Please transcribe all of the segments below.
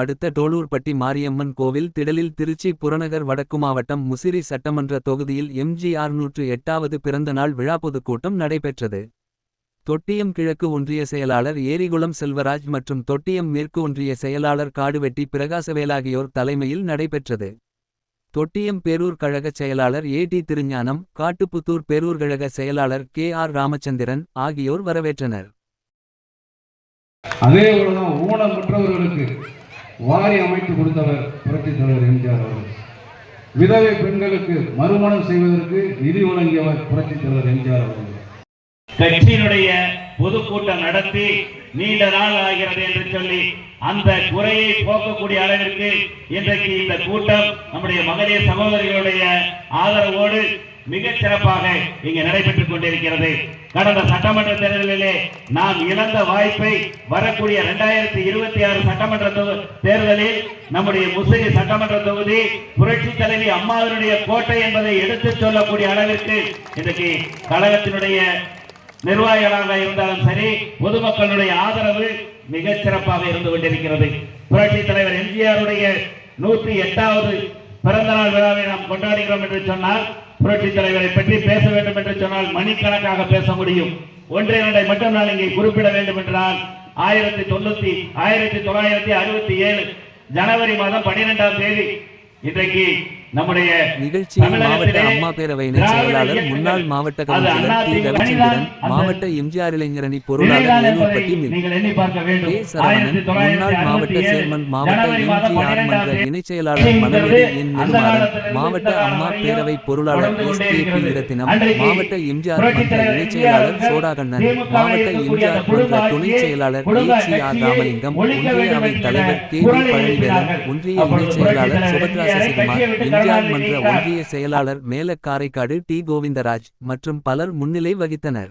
அடுத்த டோலூர்பட்டி மாரியம்மன் கோவில் திடலில் திருச்சி புறநகர் வடக்கு மாவட்டம் முசிறி சட்டமன்ற தொகுதியில் எம்ஜிஆர் நூற்று எட்டாவது பிறந்தநாள் விழா பொதுக்கூட்டம் நடைபெற்றது. தொட்டியம் கிழக்கு ஒன்றிய செயலாளர் ஏரிகுளம் செல்வராஜ் மற்றும் தொட்டியம் மேற்கு ஒன்றிய செயலாளர் காடுவெட்டி பிரகாசவேலாகியோர் தலைமையில் நடைபெற்றது. தொட்டியம் பேரூர் கழக செயலாளர் ஏ டி திருஞானம் காட்டுப்புத்தூர் பேரூர் கழக செயலாளர் கே ஆர் ராமச்சந்திரன் ஆகியோர் வரவேற்றனர். அதே ஊனமுற்றவர்களுக்கு வாரி அமைத்து கொடுத்தவர் புரட்சித் தலைவர் எம்ஜிஆர் அவர்கள். விதவை பெண்களுக்கு மறுமணம் செய்வதற்கு நிதி வழங்கியவர் புரட்சித் தலைவர் எம்ஜிஆர் அவர்கள். கட்சியினுடைய பொதுக்கூட்டம் நடத்தி நீண்ட நாள் ஆகிறது என்று சொல்லி அந்த குறையை போக்கக்கூடிய அளவிற்கு இன்றைக்கு இந்த கூட்டம் நம்முடைய மகளிர் சகோதரிகளுடைய ஆதரவோடு மிக சிறப்பாக இங்கே நடைபெற்றுக் கொண்டிருக்கிறது. கடந்த சட்டமன்ற தேர்தலிலே நாம் இழந்த வாய்ப்பை வரக்கூடிய இரண்டாயிரத்தி இருபத்தி ஆறு சட்டமன்ற தொகு- தேர்தலில் நம்முடைய முசிறி சட்டமன்ற தொகுதி புரட்சி தலைவி அம்மாவினுடைய கோட்டை என்பதை எடுத்துச் சொல்லக்கூடிய அளவிற்கு இன்றைக்கு கழகத்தினுடைய நிர்வாகிகளாக இருந்தாலும் சரி பொதுமக்களுடைய ஆதரவு மிகச் சிறப்பாக இருந்து கொண்டிருக்கிறது. புரட்சி தலைவர் எம்ஜிஆருடைய நூற்றி எட்டாவது பிறந்த நாள் விழாவை நாம் கொண்டாடுகிறோம் என்று சொன்னால் புரட்சி தலைவரை பற்றி பேச வேண்டும் என்று சொன்னால் மணிக்கணக்காக பேச முடியும். ஒன்றை இரண்டை மட்டும் நான் இங்கே குறிப்பிட வேண்டும் என்றால் ஆயிரத்தி தொண்ணூத்தி ஆயிரத்தி தொள்ளாயிரத்தி அறுபத்தி ஏழு ஜனவரி மாதம் பன்னிரெண்டாம் தேதி இன்றைக்கு நிகழ்ச்சியில் மாவட்ட அம்மா பேரவை இணை திராவிட செயலாளர் முன்னாள் மாவட்ட கவுன்சிலர் டி. ரவிச்சந்திரன் மாவட்ட எம்ஜிஆர் இளைஞரணி பொருளாளர் மில் சரவணன் முன்னாள் மாவட்ட சேர்மன் மாவட்ட எம்ஜிஆர் மன்ற இணைச் செயலாளர் என் மாவட்ட அம்மா பேரவை பொருளாளர் எஸ் கே. பி. இரத்தினம் மாவட்ட எம்ஜிஆர் மன்ற இணைச் செயலாளர் சோடாகண்ணன் மாவட்ட எம்ஜிஆர் மன்ற துணை செயலாளர் ஏ சி. ஆர் ராமலிங்கம் ஒன்றிய அவை தலைவர் கே. வி பழனிவேலன் ஒன்றிய இணைச் செயலாளர் சுபத்ரா சசிகுமார் எம்ஜிஆர் மன்ற ஒன்றிய செயலாளர் மேல காரைக்காடு டி. கோவிந்தராஜ் மற்றும் பலர் முன்னிலை வகித்தனர்.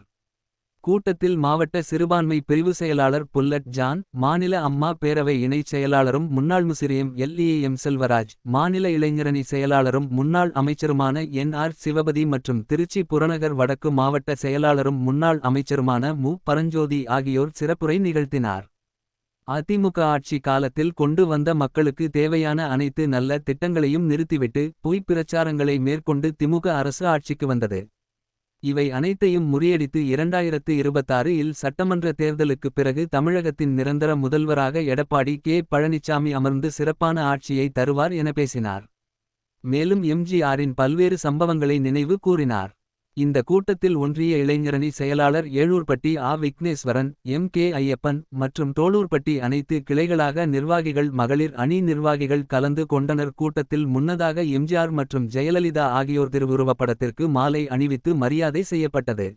கூட்டத்தில் மாவட்ட சிறுபான்மை பிரிவு செயலாளர் புல்லட் ஜான் மாநில அம்மா பேரவை இணைச் செயலாளரும் முன்னாள் முசிறியம் எல்இஎம் செல்வராஜ் மாநில இளைஞரணி செயலாளரும் முன்னாள் அமைச்சருமான என். ஆர். சிவபதி மற்றும் திருச்சி புறநகர் வடக்கு மாவட்ட செயலாளரும் முன்னாள் அமைச்சருமான மு. பரஞ்சோதி ஆகியோர் சிறப்புரை நிகழ்த்தினார். அதிமுக ஆட்சி காலத்தில் கொண்டு வந்த மக்களுக்கு தேவையான அனைத்து நல்ல திட்டங்களையும் நிறுத்திவிட்டு பொய்ப் பிரச்சாரங்களை மேற்கொண்டு திமுக அரசு ஆட்சிக்கு வந்தது. இவை அனைத்தையும் முறியடித்து இரண்டாயிரத்து இருபத்தாறு இல் சட்டமன்ற தேர்தலுக்கு பிறகு தமிழகத்தின் நிரந்தர முதல்வராக எடப்பாடி கே. பழனிசாமி அமர்ந்து சிறப்பான ஆட்சியை தருவார் என பேசினார். மேலும் எம்ஜிஆரின் பல்வேறு சம்பவங்களை நினைவு கூறினார். இந்த கூட்டத்தில் ஒன்றிய இளைஞரணி செயலாளர் ஏழூர்பட்டி ஆ. விக்னேஸ்வரன் எம். கே. ஐயப்பன் மற்றும் தோளூர்பட்டி அனைத்து கிளைகளாக நிர்வாகிகள் மகளிர் அணி நிர்வாகிகள் கலந்து கொண்டனர். கூட்டத்தில் முன்னதாக எம்ஜிஆர் மற்றும் ஜெயலலிதா ஆகியோர் திருவுருவப்படத்திற்கு மாலை அணிவித்து மரியாதை செய்யப்பட்டது.